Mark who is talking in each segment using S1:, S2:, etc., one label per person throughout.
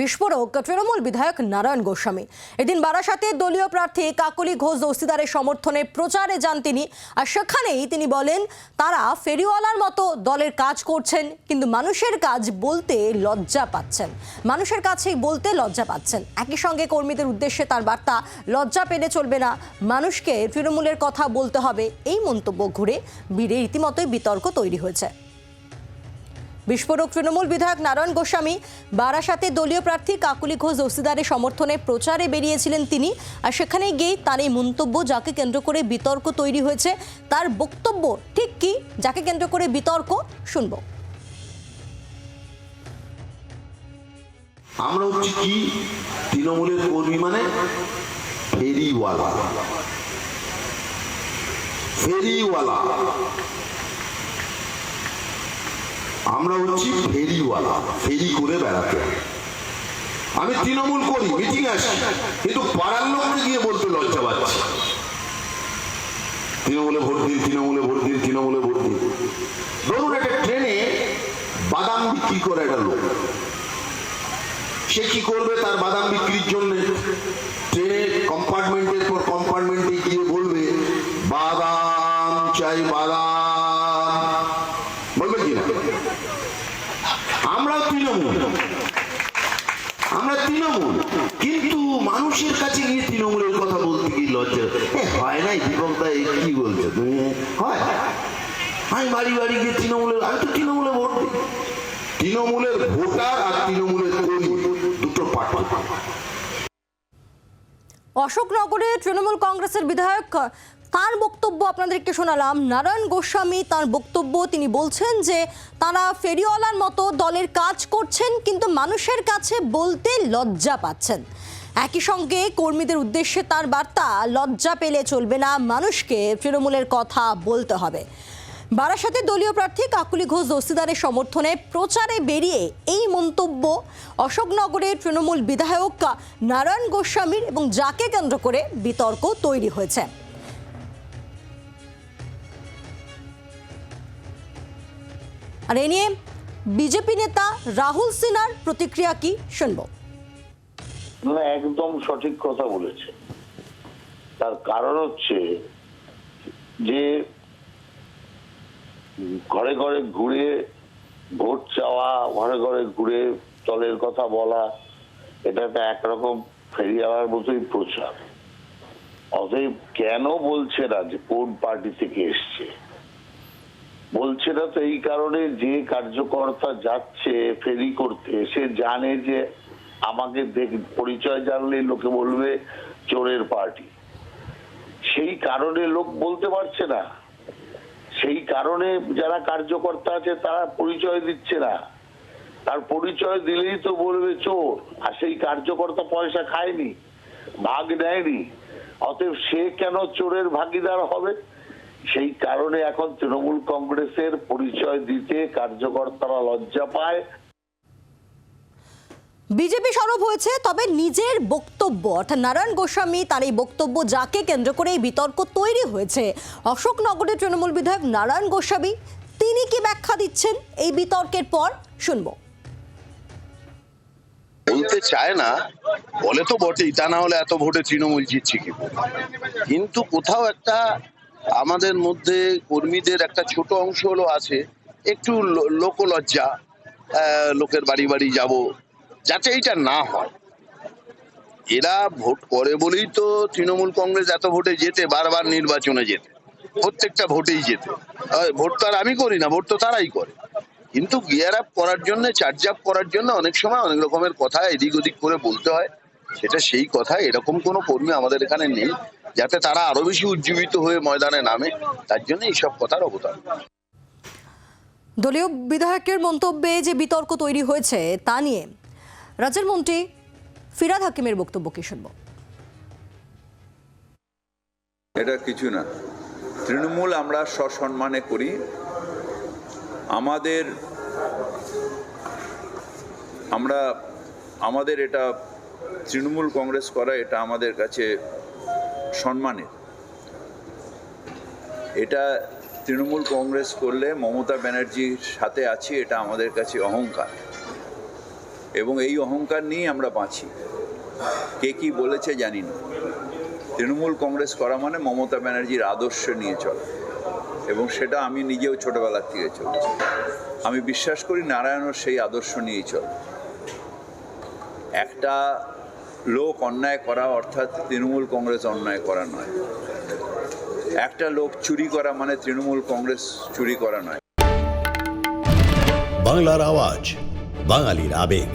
S1: বিস্ফোরক তৃণমূল বিধায়ক নারায়ণ গোস্বামী। এদিন বারাসাতে দলীয় প্রার্থী কাকলি ঘোষ দস্তিদারের সমর্থনে প্রচারে যান তিনি আর সেখানেই তিনি বলেন, তারা ফেরিওয়ালার মতো দলের কাজ করছেন, কিন্তু মানুষের কাজ বলতে লজ্জা পাচ্ছেন। মানুষের কাছেই বলতে লজ্জা পাচ্ছেন। একই সঙ্গে কর্মীদের উদ্দেশ্যে তার বার্তা, লজ্জা পেলে চলবে না। মানুষকে তৃণমূলের কথা বলতে হবে। এই মন্তব্য ঘুরে বীরে রীতিমতোই বিতর্ক তৈরি হয়েছে। বিস্ফোরক তৃণমূল বিধায়ক নারায়ণ গোস্বামী, বারাসাতে দলীয় প্রার্থী কাকুলি ঘোষ দস্তিদারের সমর্থনে প্রচারে বেরিয়েছিলেন তিনি। আর সেখানে গিয়েই তার এই মন্তব্য যাকে কেন্দ্র করে বিতর্ক তৈরি হয়েছে, তার বক্তব্য ঠিক কি, যাকে কেন্দ্র করে বিতর্ক, শুনব।
S2: আমরা হচ্ছে কি, তৃণমূলের কর্মী মানে ফেরিওয়ালা। ফেরিওয়ালা। আমরা হচ্ছি ফেরিওয়ালা, ফেরি করে বেড়াতে। আমি তৃণমূল করি, মিটিং আসি, কিন্তু পাড়ার লোককে গিয়ে বলতে লজ্জা পাচ্ছি। তৃণমূলে ভোট দিন, তৃণমূলে ভোট দিন, তৃণমূলে ভোট দিন। ধরুন একটা ট্রেনে বাদাম বিক্রি করে একটা লোক। সে কি করবে তার বাদাম বিক্রির জন্য? ট্রেনে কম্পার্টমেন্টের পর কম্পার্টমেন্টে গিয়ে বলবে, বাদাম চাই, বাদাম বলবে কি না আমরা তৃণমূল। আমরা তৃণমূল। কিন্তু মানুষের কাছে গিয়ে তৃণমূলের কথা বলতে কি লজ্জা? হয় নাই কি বলছো তুমি? হয়। আমি বাড়ি বাড়ি গিয়ে তৃণমূলের, আমি তো তৃণমূলে ভোট দিই। তৃণমূলের ভোটার আর তৃণমূলের কর্মী, দুটো
S1: অশোকনগরে তৃণমূল কংগ্রেসের বিধায়ক তার বক্তব্য আপনাদেরকে শোনালাম। নারায়ণ গোস্বামী তার বক্তব্য, তিনি বলছেন যে, তারা ফেরিওয়ালার মতো দলের কাজ করছেন, কিন্তু মানুষের কাছে বলতে লজ্জা পাচ্ছেন। একই সঙ্গে কর্মীদের উদ্দেশ্যে তার বার্তা, লজ্জা পেলে চলবে না, মানুষকে তৃণমূলের কথা বলতে হবে। বারাসাতে দলীয় প্রার্থী কাকুলি ঘোষ দস্তিদারের সমর্থনে প্রচারে বেরিয়ে এই মন্তব্য। অশোকনগরের তৃণমূল বিধায়ক নারায়ণ গোস্বামীর এবং যাকে কেন্দ্র করে বিতর্ক তৈরি হয়েছে। আর এ নিয়ে বিজেপি নেতা রাহুল সিনহার প্রতিক্রিয়া কি শুনব।
S3: একদম সঠিক কথা বলেছে। তার কারণ হচ্ছে যে ঘরে ঘরে ঘুরে ভোট চাওয়া, ঘরে ঘরে ঘুরে দলের কথা বলা, এটা একটা একরকম ফেরিয়াওয়ার মতোই প্রচার। অতএব কেন বলছে না যে কোন পার্টি থেকে এসছে? বলছে না তো এই কারণে যে কার্যকর্তা যাচ্ছে ফেরি করতে, সে জানে যে আমাকে দেখ, পরিচয় জানলে লোকে বলবে চোরের পার্টি। সেই কারণে লোক বলতে পারছে না। সেই কারণে যারা কার্যকর্তা আছে তারা পরিচয় দিচ্ছে না। তার পরিচয় দিলেই তো বলবে চোর, আর সেই কার্যকর্তা পয়সা খায়নি, ভাগ নেয়নি। অতএব সে কেন চোরের ভাগিদার হবে? সেই কারণে এখন তৃণমূল কংগ্রেসের পরিচয় দিতে কার্যকর্তারা লজ্জা পায়।
S1: বিজেপি সরব হয়েছে তবে নিজের বক্তব্য অর্থাৎ নারায়ণ গোস্বামী তার এই বক্তব্য যাকে কেন্দ্র করে এই বিতর্ক তৈরি হয়েছে। অশোকনগরের তৃণমূল বিধায়ক নারায়ণ গোস্বামী তিনি কি ব্যাখ্যা দিচ্ছেন? এই বিতর্কের পর শুনব।
S4: বলতে চায় না বলে তো বটেই তা না হলে এত ভোটে তৃণমূল জিতছে কি কিন্তু কোথাও একটা আমাদের মধ্যে কর্মীদের একটা ছোট অংশ হলো আছে, একটু লোকলজ্জা লোকের বাড়ি বাড়ি যাব, যাতে এইটা না হয়। এরা ভোট করে বলেই তো তৃণমূল কংগ্রেস এত ভোটে যেতে বারবার নির্বাচনে যেতে প্রত্যেকটা ভোটেই যেতে ভোট তো আর আমি করি না, ভোট তো তারাই করে। কিন্তু গিয়ার আপ করার জন্য, চার্জ আপ করার জন্য অনেক সময় অনেক রকমের কথা এদিক ওদিক করে বলতে হয়। সেটা সেই কথা এরকম কোনো কর্মী আমাদের এখানে নেই। যাতে তারা আরও বেশি উজ্জীবিত হয়ে ময়দানে নামে তার জন্য এইসব কথার অবদান
S1: দলীয় বিধায়কের মন্তব্যে যে বিতর্ক তৈরি হয়েছে তা নিয়ে রাজ্যের মন্ত্রী ফিরাদ হাকিমের বক্তব্য কি শুনব।
S5: এটা কিছু না। তৃণমূল আমরা সসম্মানে করি। আমাদের আমরা আমাদের এটা তৃণমূল কংগ্রেস করা এটা আমাদের কাছে সম্মানের। এটা তৃণমূল কংগ্রেস করলে মমতা ব্যানার্জির সাথে আছি, এটা আমাদের কাছে অহংকার। এবং এই অহংকার নিয়েই আমরা বাঁচি। কে কি বলেছে জানি না। তৃণমূল কংগ্রেস করা মানে মমতা ব্যানার্জির আদর্শ নিয়ে চলা। এবং সেটা আমি নিজেও ছোটবেলার থেকে চলছি। আমি বিশ্বাস করি নারায়ণও সেই আদর্শ নিয়েই চলে। একটা লোক অন্যায় করা, অর্থাৎ তৃণমূল কংগ্রেস অন্যায় করা নয়। একটা লোক চুরি করা মানে তৃণমূল কংগ্রেস চুরি করা নয়।
S6: বাংলার আওয়াজ, বাঙালির আবেগ।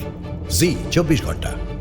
S6: জি, চব্বিশ ঘণ্টা।